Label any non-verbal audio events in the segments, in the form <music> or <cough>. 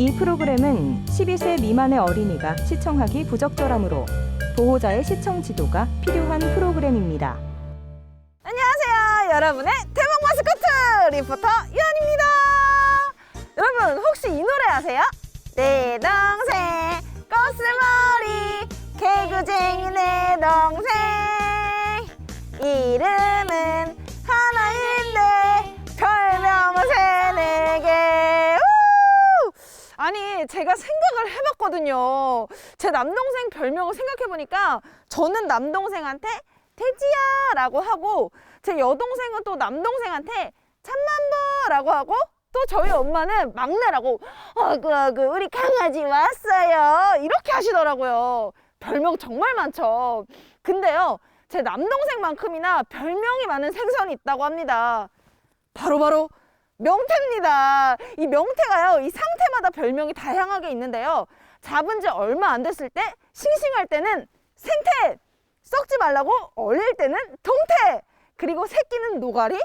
이 프로그램은 12세 미만의 어린이가 시청하기 부적절하므로 보호자의 시청 지도가 필요한 프로그램입니다. 안녕하세요. 여러분의 대박 마스코트 리포터 유한입니다. 여러분 혹시 이 노래 아세요? 내 동생 거스머리 개구쟁이 내 동생 이름 제가 생각을 해봤거든요. 제 남동생 별명을 생각해보니까 저는 남동생한테 돼지야 라고 하고 제 여동생은 또 남동생한테 참만보 라고 하고 또 저희 엄마는 막내라고 어구 어구 우리 강아지 왔어요 이렇게 하시더라고요. 별명 정말 많죠. 근데요 제 남동생만큼이나 별명이 많은 생선이 있다고 합니다. 바로바로 명태입니다. 이 명태가요, 이 상태마다 별명이 다양하게 있는데요. 잡은 지 얼마 안 됐을 때, 싱싱할 때는 생태, 썩지 말라고 얼릴 때는 동태, 그리고 새끼는 노가리,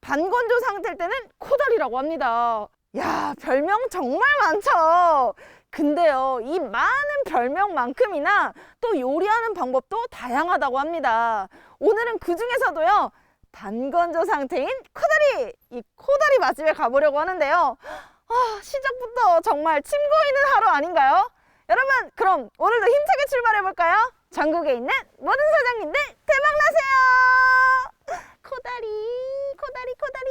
반건조 상태일 때는 코다리라고 합니다. 야, 별명 정말 많죠. 근데요, 이 많은 별명만큼이나 또 요리하는 방법도 다양하다고 합니다. 오늘은 그 중에서도요, 반건조 상태인 코다리! 이 코다리 맛집에 가보려고 하는데요. 아, 시작부터 정말 침 고이는 하루 아닌가요? 여러분, 그럼 오늘도 힘차게 출발해볼까요? 전국에 있는 모든 사장님들 대박나세요! 코다리, 코다리, 코다리.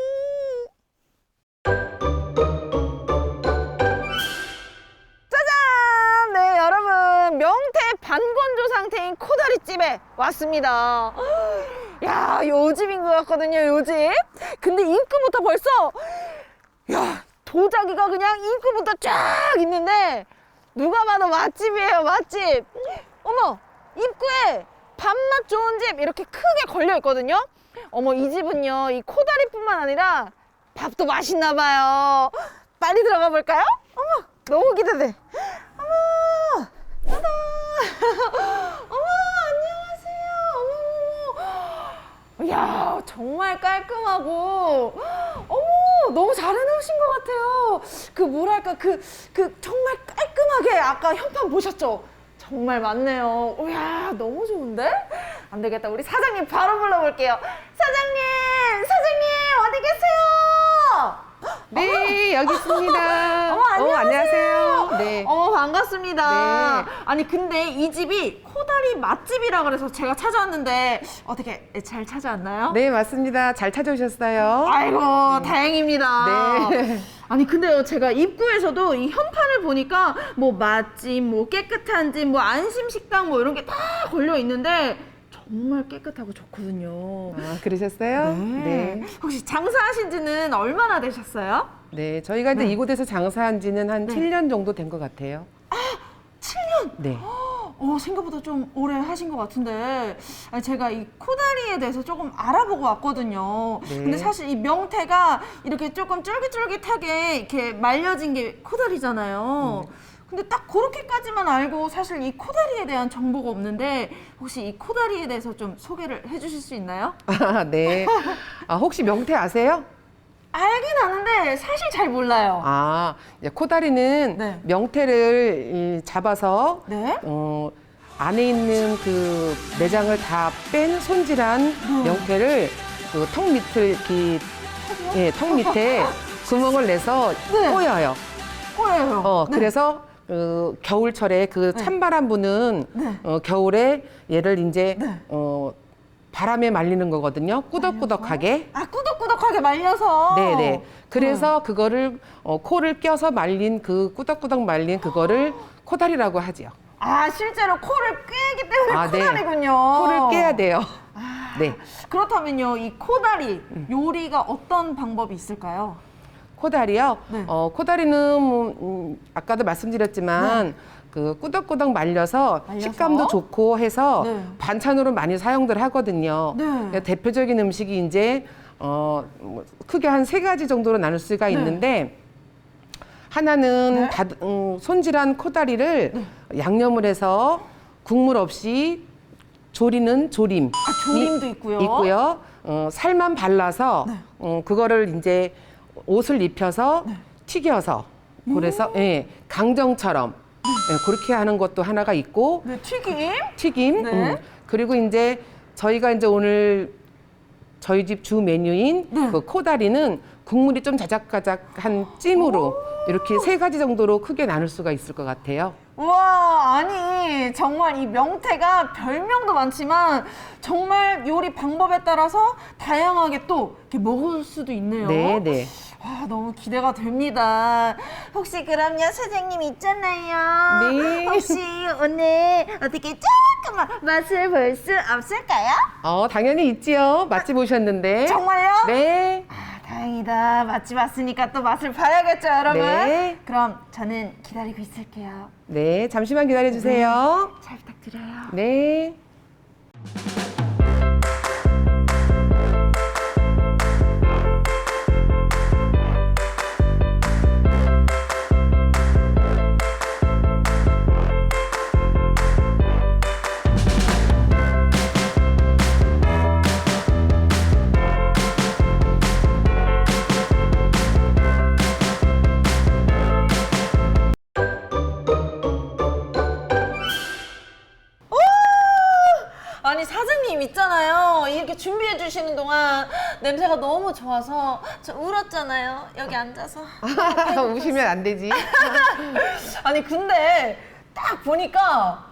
짜잔! 네, 여러분. 명태 반건조 상태인 코다리집에 왔습니다. 야, 요 집인 것 같거든요, 요 집. 근데 입구부터 벌써, 야, 도자기가 그냥 입구부터 쫙 있는데, 누가 봐도 맛집이에요, 맛집. 어머, 입구에 밥맛 좋은 집 이렇게 크게 걸려 있거든요. 어머, 이 집은요, 이 코다리뿐만 아니라 밥도 맛있나 봐요. 빨리 들어가 볼까요? 어머, 너무 기대돼. 어머, 짜잔. <laughs> 어머, 이야, 정말 깔끔하고, 어머, 너무 잘 해놓으신 것 같아요. 그 뭐랄까, 그, 그 정말 깔끔하게 아까 현판 보셨죠? 정말 많네요. 이야, 너무 좋은데? 안 되겠다. 우리 사장님 바로 불러볼게요. 사장님! 사장님! 어디 계세요? 네, 여기 있습니다. <laughs> 어머, 안녕하세요. 어, 안녕하세요. 네. 어 반갑습니다. 네. 아니 근데 이 집이 코다리 맛집이라 그래서 제가 찾아왔는데 어떻게 잘 찾아왔나요? 네, 맞습니다. 잘 찾아오셨어요. 아이고 다행입니다. 네. <laughs> 아니 근데요 제가 입구에서도 이 현판을 보니까 뭐 맛집, 뭐 깨끗한 집, 뭐 안심 식당 뭐 이런 게 다 걸려 있는데 정말 깨끗하고 좋거든요. 아, 그러셨어요? 네. 혹시 장사하신 지는 얼마나 되셨어요? 네, 저희가 이제 네. 이곳에서 장사한 지는 한 네. 7년 정도 된 것 같아요. 7년? 네. 어, 생각보다 좀 오래 하신 것 같은데 아니, 제가 이 코다리에 대해서 조금 알아보고 왔거든요. 네. 근데 사실 이 명태가 이렇게 조금 쫄깃쫄깃하게 이렇게 말려진 게 코다리잖아요. 음. 근데 딱 그렇게까지만 알고 사실 이 코다리에 대한 정보가 없는데 혹시 이 코다리에 대해서 좀 소개를 해주실 수 있나요? <laughs> 아, 네. 아, 혹시 명태 아세요? 알긴 아는데 사실 잘 몰라요. 아, 이제 코다리는 네. 명태를 이, 잡아서 네? 어, 안에 있는 그 내장을 다 뺀 손질한 네. 명태를 그 턱 밑을 이렇게 예, 턱 밑에 <laughs> 구멍을 내서 네. 꼬여요. 꼬예요. 어, 네. 그래서 그 겨울철에 그 네. 찬바람 부는 네. 어, 겨울에 얘를 이제 네. 어, 바람에 말리는 거거든요. 꾸덕꾸덕하게. 아 꾸덕꾸덕하게 말려서. 네네. 그래서 그거를 어, 코를 껴서 말린 그 꾸덕꾸덕 말린 그거를 코다리라고 하지요. 아 실제로 코를 꿰기 때문에 아, 네. 코다리군요. 코를 깨야 돼요. 아. 네. 그렇다면요 이 코다리 음. 요리가 어떤 방법이 있을까요? 코다리요. 네. 어, 코다리는 뭐, 음, 아까도 말씀드렸지만 그 꾸덕꾸덕 말려서, 말려서? 식감도 좋고 해서 네. 반찬으로 많이 사용들 하거든요. 네. 그러니까 대표적인 음식이 이제 어, 뭐 크게 한 세 가지 정도로 나눌 수가 있는데 하나는 네. 다, 음, 손질한 코다리를 양념을 해서 국물 없이 조리는 조림. 아 조림도 있고요. 있고요. 어, 살만 발라서 네. 어, 그거를 이제 옷을 입혀서 튀겨서 그래서 예, 강정처럼 예, 그렇게 하는 것도 하나가 있고 네, 튀김. 튀김. 네. 음. 그리고 이제 저희가 이제 오늘 저희 집 주 메뉴인 네. 그 코다리는 국물이 좀 자작자작한 찜으로 이렇게 세 가지 정도로 크게 나눌 수가 있을 것 같아요. 와, 아니, 정말 이 명태가 별명도 많지만 정말 요리 방법에 따라서 다양하게 또 이렇게 먹을 수도 있네요. 네, 네. 와, 너무 기대가 됩니다. 혹시 그럼요, 사장님 있잖아요. 네. 혹시 오늘 어떻게 조금만 맛을 볼 수 없을까요? 어, 당연히 있지요. 맛집 오셨는데. 정말요? 네. 아, 다행이다. 맛집 왔으니까 또 맛을 봐야겠죠, 여러분? 네. 그럼 저는 기다리고 있을게요. 네, 잠시만 기다려 주세요. 잘 부탁드려요. 네. 냄새가 너무 좋아서 저 울었잖아요. 여기 앉아서. <laughs> 우시면 안 되지. 아니 근데 딱 보니까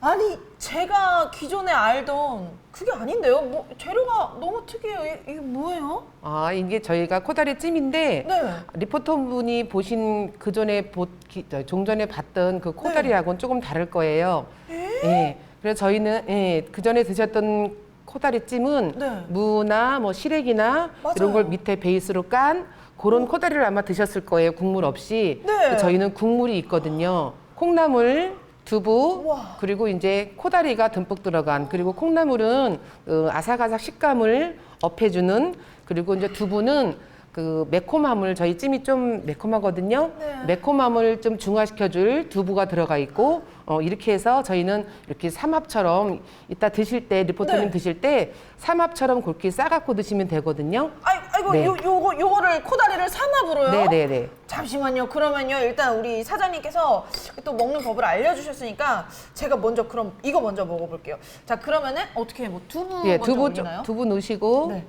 아니 제가 기존에 알던 그게 아닌데요. 뭐 재료가 너무 특이해요. 이- 이게 뭐예요? 아, 이게 저희가 코다리 찜인데 네. 리포터분이 보신 그 전에 보, 기- 저, 종전에 봤던 그 코다리하고는 조금 다를 거예요. 예. 그래서 저희는 예, 그 전에 드셨던 코다리 찜은 네. 무나 뭐 시래기나 맞아요. 이런 걸 밑에 베이스로 깐 그런 코다리를 아마 드셨을 거예요. 국물 없이. 네. 저희는 국물이 있거든요. 콩나물, 두부, 우와. 그리고 이제 코다리가 듬뿍 들어간 그리고 콩나물은 어, 아삭아삭 식감을 업해주는 그리고 이제 두부는 그 매콤함을 저희 찜이 좀 매콤하거든요. 네. 매콤함을 좀 중화시켜줄 두부가 들어가 있고 어, 이렇게 해서 저희는 이렇게 삼합처럼 이따 드실 때 리포터님 네. 드실 때 삼합처럼 그렇게 싸갖고 드시면 되거든요. 아이, 아이고 네. 요 요거 요거를 코다리를 삼합으로요? 네네네. 잠시만요. 그러면요. 일단 우리 사장님께서 또 먹는 법을 알려주셨으니까 제가 먼저 그럼 이거 먼저 먹어볼게요. 자 그러면은 어떻게 뭐 두부 예, 먼저 두부 올리나요? 두부 넣으시고 네.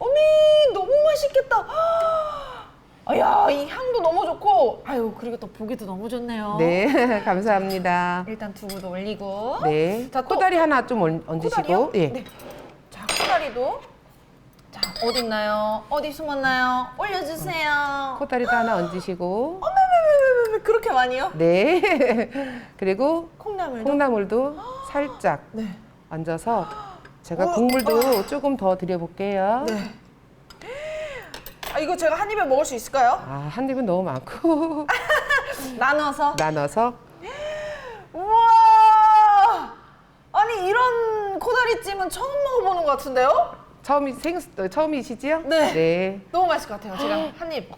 어미 너무 맛있겠다. 아야 이 향도 너무 좋고 아유 그리고 또 보기도 너무 좋네요. 네 <laughs> 감사합니다. 일단 두부도 올리고. 네. 자, 또- 코다리 하나 좀 얹- 얹으시고 코다리요? 예. 네. 자 코다리도 자 어디 있나요? 어디 숨었나요? 올려주세요. 코다리도 하나 얹으시고 왜 그렇게 많이요? 네. <laughs> 그리고 콩나물도. 콩나물도 살짝 네. 얹어서 제가 어, 국물도 조금 더 드려볼게요. 네. 아 이거 제가 한 입에 먹을 수 있을까요? 아, 한 입은 너무 많고 <laughs> 나눠서. 나눠서 우와. 아니 이런 코다리찜은 처음 먹어보는 것 같은데요? 처음이 생 어, 처음이시지요? 네. 네. 너무 맛있을 것 같아요. 제가 한 입.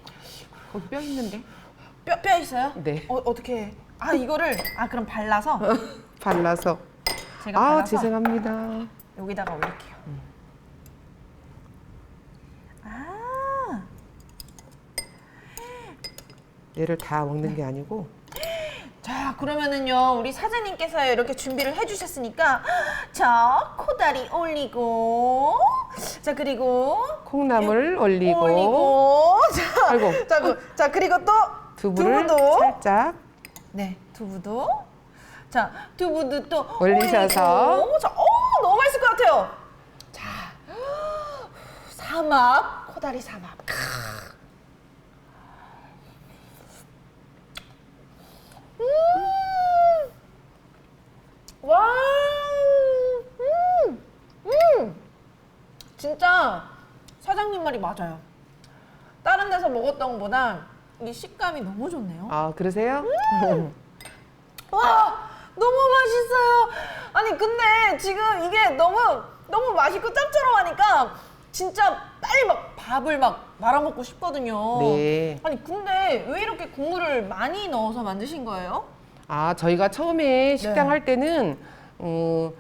거기 뼈 있는데. 뼈, 뼈 있어요? 네. 어, 어떻게? 아 이거를 아 그럼 발라서 <laughs> 발라서. 제가 아, 발라서 죄송합니다. 여기다가 올릴게요. 아 얘를 다 먹는 네. 게 아니고 자 그러면은요 우리 사장님께서 이렇게 준비를 해주셨으니까 자 코다리 올리고 자 그리고 콩나물 올리고, 올리고 자, 아이고. 자, 그, 자 그리고 또 두부를 두부도 살짝 네 두부도 자 두부도 또 올리셔서. 올리고. 자, 어 같아요 자 삼합 코다리 삼합 음! 와, 음, 음, 진짜 사장님 말이 맞아요. 다른 데서 먹었던 것보다 이 식감이 너무 좋네요. 아, 그러세요? <laughs> 와, 너무 맛있어요. 아니 근데 지금 이게 너무 너무 맛있고 짭조름하니까 진짜 빨리 막 밥을 막 말아 먹고 싶거든요. 네. 아니 근데 왜 이렇게 국물을 많이 넣어서 만드신 거예요? 아, 저희가 처음에 식당 네. 할 때는 어,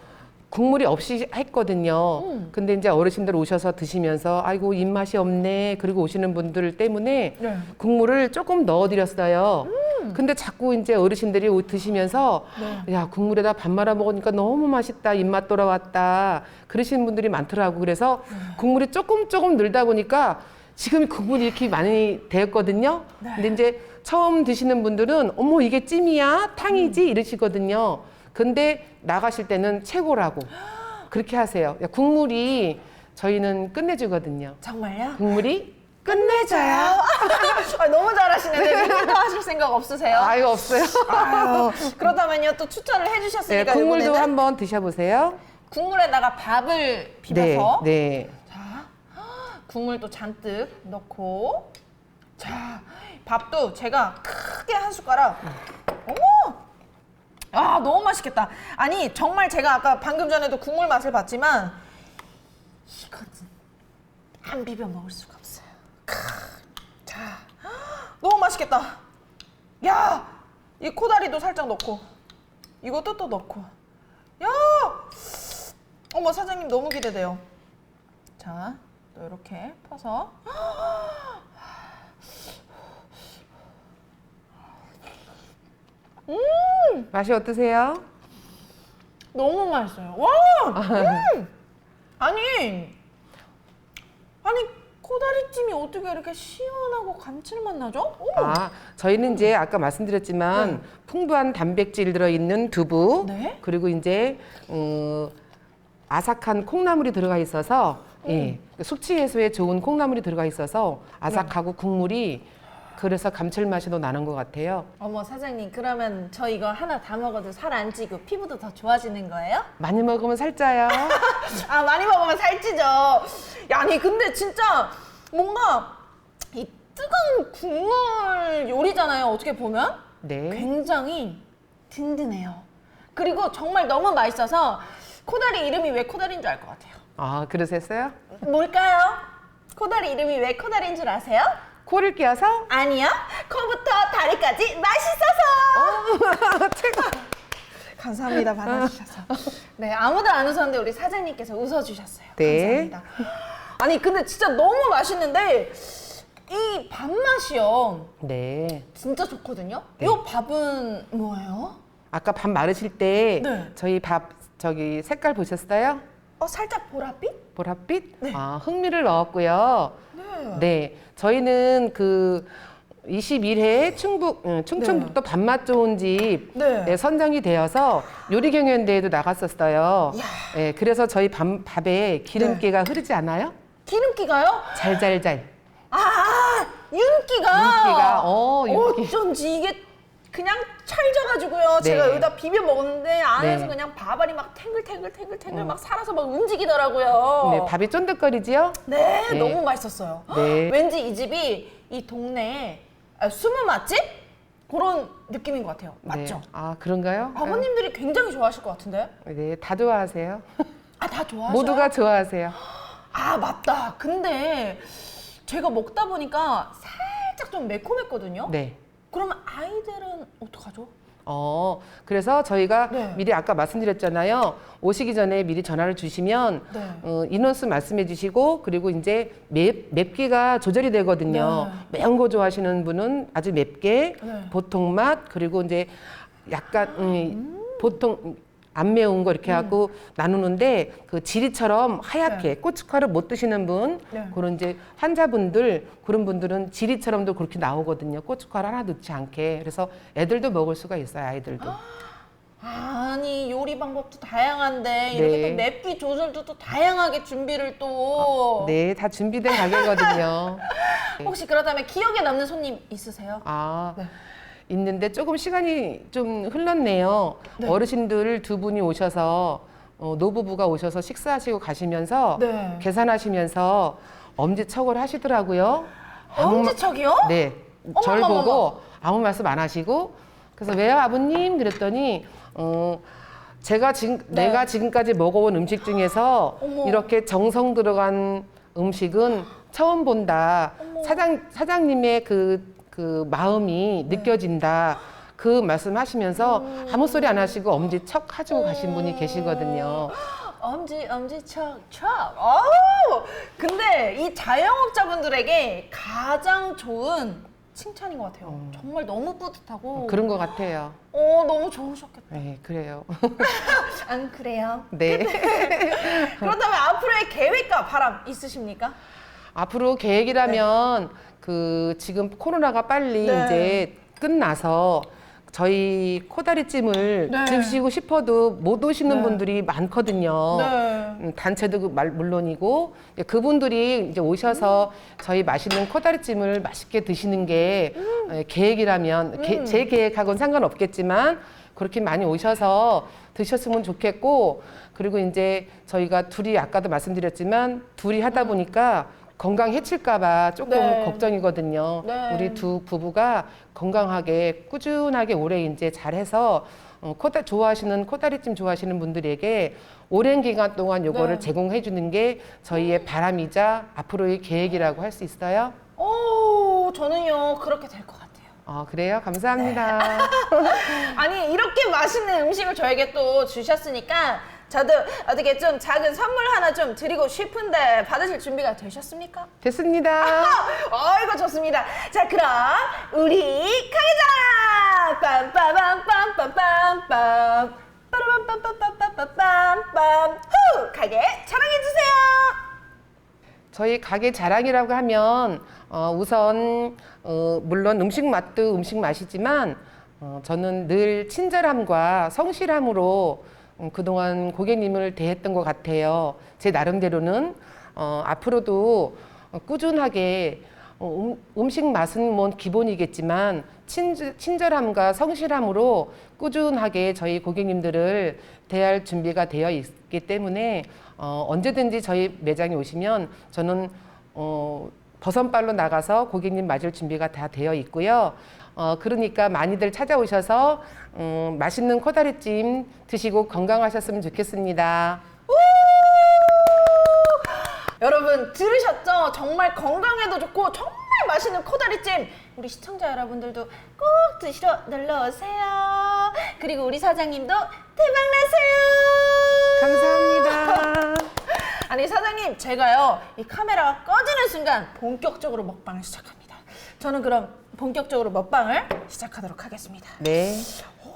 국물이 없이 했거든요. 음. 근데 이제 어르신들 오셔서 드시면서 아이고 입맛이 없네. 그리고 오시는 분들 때문에 네. 국물을 조금 넣어드렸어요. 근데 자꾸 이제 어르신들이 오- 드시면서 네. 야 국물에다 밥 말아 먹으니까 너무 맛있다 입맛 돌아왔다 그러시는 분들이 많더라고 그래서 네. 국물이 조금 조금 늘다 보니까 지금 국물이 이렇게 많이 되었거든요. 네. 근데 이제 처음 드시는 분들은 어머 이게 찜이야 탕이지 이러시거든요. 근데 나가실 때는 최고라고 <gasps> 그렇게 하세요. 야, 국물이 저희는 끝내주거든요. 정말요? 국물이 끝내줘요. 아, 너무 잘하시는데 리뷰도 하실 생각 없으세요? 아유 없어요. 아유, 그렇다면요 또 추천을 네, 해주셨으니까 국물도 이번에는 한번 드셔보세요. 국물에다가 밥을 비벼서 네, 네. 자 국물도 잔뜩 넣고 자 밥도 제가 크게 한 숟가락 어머 아 너무 맛있겠다 아니 정말 제가 아까 방금 전에도 국물 맛을 봤지만 이거는 안 비벼 먹을 수가 없어요. 자 너무 맛있겠다 야 이 코다리도 살짝 넣고 이것도 또 넣고 야 어머 사장님 너무 기대돼요. 자, 또 이렇게 퍼서 맛이 어떠세요? 너무 맛있어요. 와! 음! 아니, 아니 코다리찜이 어떻게 이렇게 시원하고 감칠맛 나죠? 오! 아, 저희는 이제 아까 말씀드렸지만 풍부한 단백질 들어있는 두부 네. 그리고 이제 어, 아삭한 콩나물이 들어가 있어서 예, 숙취 해소에 좋은 콩나물이 들어가 있어서 아삭하고 국물이 그래서 감칠맛이 더 나는 것 같아요. 어머 사장님 그러면 저 이거 하나 다 먹어도 살 안 찌고 피부도 더 좋아지는 거예요? 많이 먹으면 살쪄요. <laughs> 아 많이 먹으면 살찌죠. 야, 아니 근데 진짜 뭔가 이 뜨거운 국물 요리잖아요. 어떻게 보면 네. 굉장히 든든해요. 그리고 정말 너무 맛있어서 코다리 이름이 왜 코다리인 줄 알 것 같아요. 아, 그러셨어요? 뭘까요? 코다리 이름이 왜 코다리인 줄 아세요? 코를 끼워서 아니요. 코부터 다리까지 맛있어서. <laughs> 최고. 감사합니다. 받아주셔서. 네, 아무도 안 웃었는데 우리 사장님께서 웃어주셨어요. 네. 감사합니다. 아니, 근데 진짜 너무 맛있는데 이 밥맛이요. 네. 진짜 좋거든요. 네. 이 밥은 뭐예요? 아까 밥 마르실 때 네. 저희 밥 저기 색깔 보셨어요? 어, 살짝 보랏빛? 보랏빛? 네. 아, 흑미를 넣었고요. 네. 네. 저희는 그 21회 충북, 응, 충청북도 밥맛 좋은 집 네. 네, 선정이 되어서 요리 경연대회도 나갔었어요. 네, 그래서 저희 밥, 밥에 기름기가 흐르지 않아요? 기름기가요? 잘잘잘. 아, 윤기가. 윤기가, 어, 윤기. 어쩐지 이게 그냥 찰져가지고요. 네. 제가 여기다 비벼 먹었는데 안에서 네. 그냥 밥알이 막 탱글탱글 탱글탱글 막 살아서 막 움직이더라고요. 네, 밥이 쫀득거리지요? 네, 네. 너무 맛있었어요. 네. 왠지 이 집이 이 동네에 아, 숨은 맛집? 그런 느낌인 것 같아요. 맞죠? 네. 아, 그런가요? 아버님들이 굉장히 좋아하실 것 같은데? 네, 다 좋아하세요. 아, 다 좋아하셔요? 모두가 좋아하세요. 아, 맞다. 근데 제가 먹다 보니까 살짝 좀 매콤했거든요? 네. 그러면 아이들은 어떡하죠? 어, 그래서 저희가 네. 미리 아까 말씀드렸잖아요. 오시기 전에 미리 전화를 주시면 네. 어, 인원수 말씀해 주시고 그리고 이제 맵, 맵기가 조절이 되거든요. 매운 거 좋아하시는 분은 아주 맵게 네. 보통 맛 그리고 이제 약간 음, 보통 안 매운 거 이렇게 하고 나누는데 그 지리처럼 하얗게 고춧가루 못 드시는 분 네. 그런 이제 환자분들 그런 분들은 지리처럼도 그렇게 나오거든요. 고춧가루 하나 넣지 않게 그래서 애들도 먹을 수가 있어요. 아이들도. 아니 요리 방법도 다양한데 이렇게 네. 또 맵기 조절도 또 다양하게 준비를 또 네, 다 준비된 가게거든요. <laughs> 혹시 그렇다면 기억에 남는 손님 있으세요? 아, 네. 있는데 조금 시간이 좀 흘렀네요. 네. 어르신들 두 분이 오셔서 어, 노부부가 오셔서 식사하시고 가시면서 네. 계산하시면서 엄지척을 하시더라고요. 아무 엄지척이요? 네, 절 어머머머머. 보고 아무 말씀 안 하시고 그래서 왜요 아버님 그랬더니 어 제가 지금 네. 내가 지금까지 먹어본 음식 중에서 어머. 이렇게 정성 들어간 음식은 처음 본다. 사장 사장님의 그 그 마음이 네. 느껴진다. 그 말씀하시면서 음. 아무 소리 안 하시고 엄지 척 하시고 가신 분이 계시거든요. 엄지 엄지 척 척. 어우 근데 이 자영업자분들에게 가장 좋은 칭찬인 것 같아요. 어. 정말 너무 뿌듯하고 그런 것 같아요. 어, 너무 좋으셨겠다. 네, 그래요. <laughs> 안 그래요? 네. <laughs> 그렇다면 앞으로의 계획과 바람 있으십니까? 앞으로 계획이라면 그 지금 코로나가 빨리 네. 이제 끝나서 저희 코다리찜을 네. 드시고 싶어도 못 오시는 네. 분들이 많거든요. 네. 음, 단체도 그 말- 물론이고 이제 그분들이 이제 오셔서 저희 맛있는 코다리찜을 맛있게 드시는 게 에, 계획이라면 게- 음. 제 계획하고는 상관없겠지만 그렇게 많이 오셔서 드셨으면 좋겠고 그리고 이제 저희가 둘이 아까도 말씀드렸지만 둘이 하다 보니까 건강 해칠까봐 조금 네. 걱정이거든요. 네. 우리 두 부부가 건강하게 꾸준하게 오래 이제 잘해서 어, 코다 좋아하시는 코다리찜 좋아하시는 분들에게 오랜 기간 동안 요거를 네. 제공해 주는 게 저희의 바람이자 앞으로의 계획이라고 할 수 있어요. 오, 저는요, 그렇게 될 것 같아요. 어, 그래요? 감사합니다. <laughs> 아니, 이렇게 맛있는 음식을 저에게 또 주셨으니까 저도 어떻게 좀 작은 선물 하나 좀 드리고 싶은데 받으실 준비가 되셨습니까? 됐습니다. 어이구 좋습니다. 자 그럼 우리 가게장 빰빠밤빰빰빰빰 빠라밤빰빰빰빰빰빰 후 가게 자랑해 주세요. 저희 가게 자랑이라고 하면 어, 우선 어, 물론 음식 맛도 음식 맛이지만 어, 저는 늘 친절함과 성실함으로 음, 그동안 고객님을 대했던 것 같아요. 제 나름대로는 어, 앞으로도 어, 꾸준하게 어, 음, 음식 맛은 뭐 기본이겠지만 친절, 친절 함과 성실함으로 꾸준하게 저희 고객님들을 대할 준비가 되어 있기 때문에 어, 언제든지 저희 매장에 오시면 저는 어, 버선발로 나가서 고객님 맞을 준비가 다 되어 있고요. 어, 그러니까 많이들 찾아오셔서 음, 맛있는 코다리찜 드시고 건강하셨으면 좋겠습니다. 여러분 들으셨죠? 정말 건강에도 좋고 정말 맛있는 코다리찜 우리 시청자 여러분들도 꼭 드시러 놀러 오세요. 그리고 우리 사장님도 대박 나세요. 감사합니다. <laughs> 아니 사장님 제가요 이 카메라가 꺼지는 순간 본격적으로 먹방을 시작합니다. 저는 그럼 본격적으로 먹방을 시작하도록 하겠습니다. 네.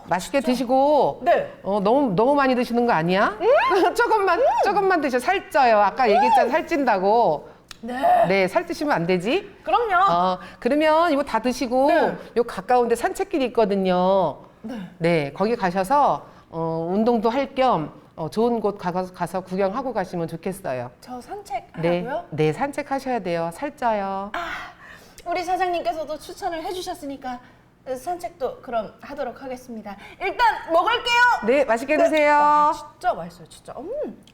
맛있게 드시고 네. 어, 너무 너무 많이 드시는 거 아니야? <laughs> 조금만 조금만 드셔 살쪄요. 아까 얘기했잖아 살찐다고. 네. 네, 살찌시면 안 되지. 그럼요. 어, 그러면 이거 다 드시고 네. 요 가까운데 산책길이 있거든요. 네. 거기 가셔서 어, 운동도 할 겸 어, 좋은 곳 가서, 가서 구경하고 가시면 좋겠어요. 저 산책하라고요? 네, 네, 산책하셔야 돼요. 살쪄요. 우리 사장님께서도 추천을 해주셨으니까 산책도 그럼 하도록 하겠습니다. 일단 먹을게요. 네, 맛있게 드세요. 진짜 맛있어요, 진짜. 음.